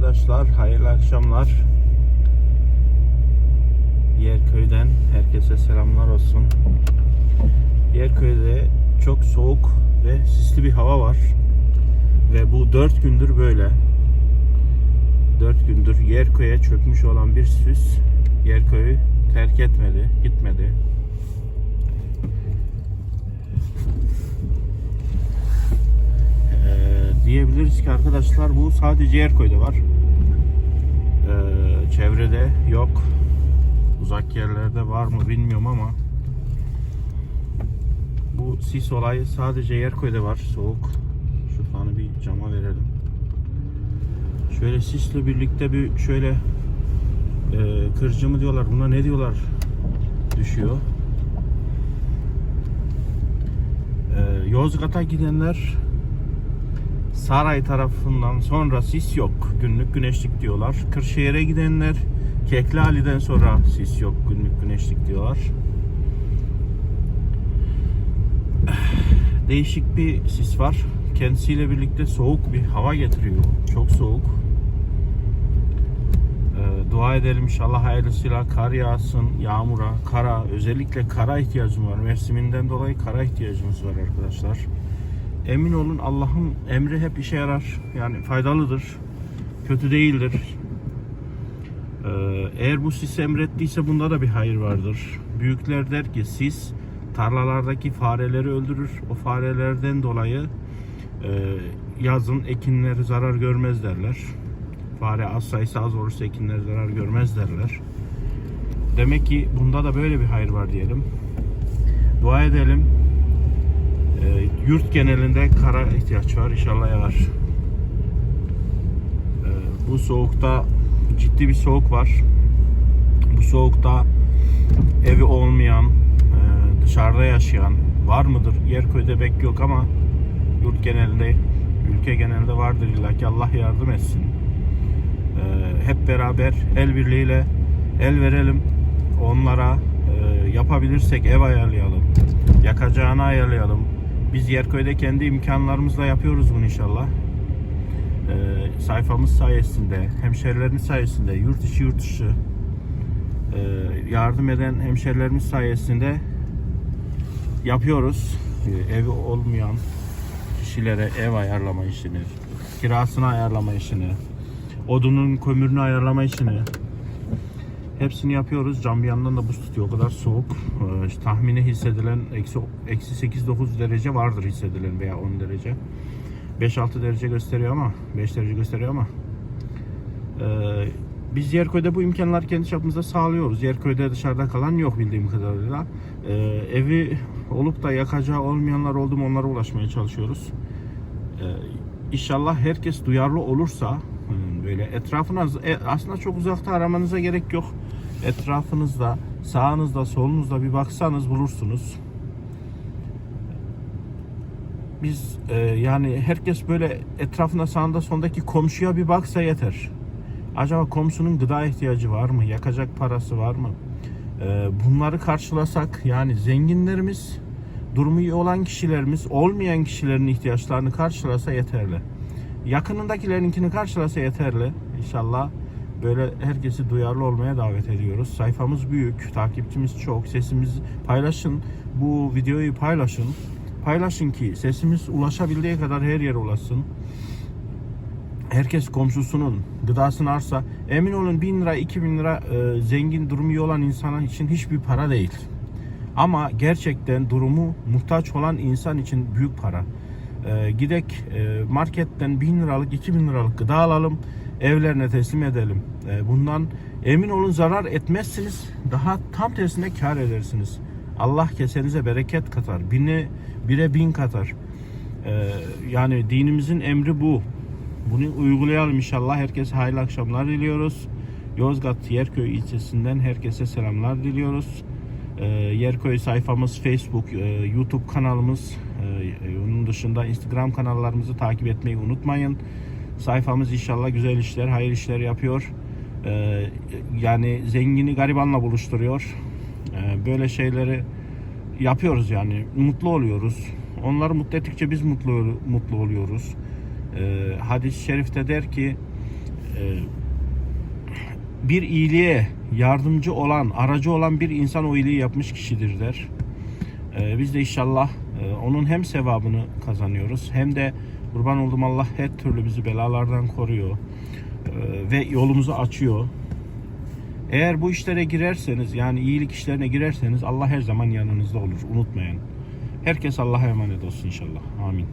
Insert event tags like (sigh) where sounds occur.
arkadaşlar, hayırlı akşamlar. Yerköy'den herkese selamlar olsun. Yerköy'de çok soğuk ve sisli bir hava var. Ve bu 4 gündür böyle. 4 gündür Yerköy'e çökmüş olan bir sis Yerköy'ü terk etmedi, gitmedi. Ki arkadaşlar bu sadece Yerköy'de var. Ee, çevrede yok. Uzak yerlerde var mı bilmiyorum ama bu sis olayı sadece Yerköy'de var. Soğuk. Şu fanı bir cama verelim. Şöyle sisle birlikte bir şöyle e, kırıcı mı diyorlar buna ne diyorlar düşüyor. Ee, Yozgat'a gidenler Saray tarafından sonra sis yok. Günlük güneşlik diyorlar. Kırşehir'e gidenler Kekli sonra sis yok. Günlük güneşlik diyorlar. (sighs) Değişik bir sis var. Kendisiyle birlikte soğuk bir hava getiriyor. Çok soğuk. Ee, dua edelim inşallah hayırlısıyla kar yağsın, yağmura, kara, özellikle kara ihtiyacım var. Mevsiminden dolayı kara ihtiyacımız var arkadaşlar. Emin olun Allah'ın emri hep işe yarar. Yani faydalıdır. Kötü değildir. Ee, eğer bu sis emrettiyse bunda da bir hayır vardır. Büyükler der ki sis tarlalardaki fareleri öldürür. O farelerden dolayı e, yazın ekinler zarar görmez derler. Fare az sayısı az olursa ekinler zarar görmez derler. Demek ki bunda da böyle bir hayır var diyelim. Dua edelim. E, yurt genelinde kara ihtiyaç var. İnşallah yağar. E, bu soğukta ciddi bir soğuk var. Bu soğukta evi olmayan, e, dışarıda yaşayan var mıdır? Yerköy'de pek yok ama yurt genelinde, ülke genelinde vardır illa ki Allah yardım etsin. E, hep beraber el birliğiyle el verelim. Onlara e, yapabilirsek ev ayarlayalım. Yakacağını ayarlayalım. Biz Yerköy'de kendi imkanlarımızla yapıyoruz bunu inşallah. Ee, sayfamız sayesinde, hemşerilerimiz sayesinde, yurt içi yurt dışı e, yardım eden hemşerilerimiz sayesinde yapıyoruz. Ee, evi olmayan kişilere ev ayarlama işini, kirasını ayarlama işini, odunun kömürünü ayarlama işini hepsini yapıyoruz. Cam bir yandan da buz tutuyor. O kadar soğuk. Ee, tahmini hissedilen eksi, eksi 8-9 derece vardır hissedilen veya 10 derece. 5-6 derece gösteriyor ama 5 derece gösteriyor ama e, biz Yerköy'de bu imkanlar kendi çapımızda sağlıyoruz. Yerköy'de dışarıda kalan yok bildiğim kadarıyla. E, evi olup da yakacağı olmayanlar oldu mu onlara ulaşmaya çalışıyoruz. E, inşallah herkes duyarlı olursa böyle etrafına e, aslında çok uzakta aramanıza gerek yok. Etrafınızda, sağınızda, solunuzda bir baksanız bulursunuz biz e, yani herkes böyle etrafında sağında sondaki komşuya bir baksa yeter. Acaba komşunun gıda ihtiyacı var mı? Yakacak parası var mı? E, bunları karşılasak yani zenginlerimiz, durumu iyi olan kişilerimiz olmayan kişilerin ihtiyaçlarını karşılasa yeterli. Yakınındakilerinkini karşılasa yeterli. İnşallah böyle herkesi duyarlı olmaya davet ediyoruz. Sayfamız büyük, takipçimiz çok. Sesimizi paylaşın. Bu videoyu paylaşın paylaşın ki sesimiz ulaşabildiği kadar her yere ulaşsın. Herkes komşusunun gıdasını arsa emin olun 1000 lira 2000 lira e, zengin durumu olan insana için hiçbir para değil. Ama gerçekten durumu muhtaç olan insan için büyük para. E, gidek e, marketten 1000 liralık 2000 liralık gıda alalım evlerine teslim edelim. E, bundan emin olun zarar etmezsiniz. Daha tam tersine kar edersiniz. Allah kesenize bereket katar. Bine, bire bin katar. Ee, yani dinimizin emri bu. Bunu uygulayalım inşallah. Herkese hayırlı akşamlar diliyoruz. Yozgat Yerköy ilçesinden herkese selamlar diliyoruz. Ee, Yerköy sayfamız, Facebook, e, YouTube kanalımız, e, onun dışında Instagram kanallarımızı takip etmeyi unutmayın. Sayfamız inşallah güzel işler, hayır işler yapıyor. Ee, yani zengini garibanla buluşturuyor. Ee, böyle şeyleri yapıyoruz yani mutlu oluyoruz. Onları mutlu ettikçe biz mutlu mutlu oluyoruz. Hadis-i şerifte der ki bir iyiliğe yardımcı olan, aracı olan bir insan o iyiliği yapmış kişidir der. Ee, biz de inşallah e, onun hem sevabını kazanıyoruz hem de kurban olduğum Allah her türlü bizi belalardan koruyor Ee, ve yolumuzu açıyor. Eğer bu işlere girerseniz yani iyilik işlerine girerseniz Allah her zaman yanınızda olur. Unutmayın. Herkes Allah'a emanet olsun inşallah. Amin.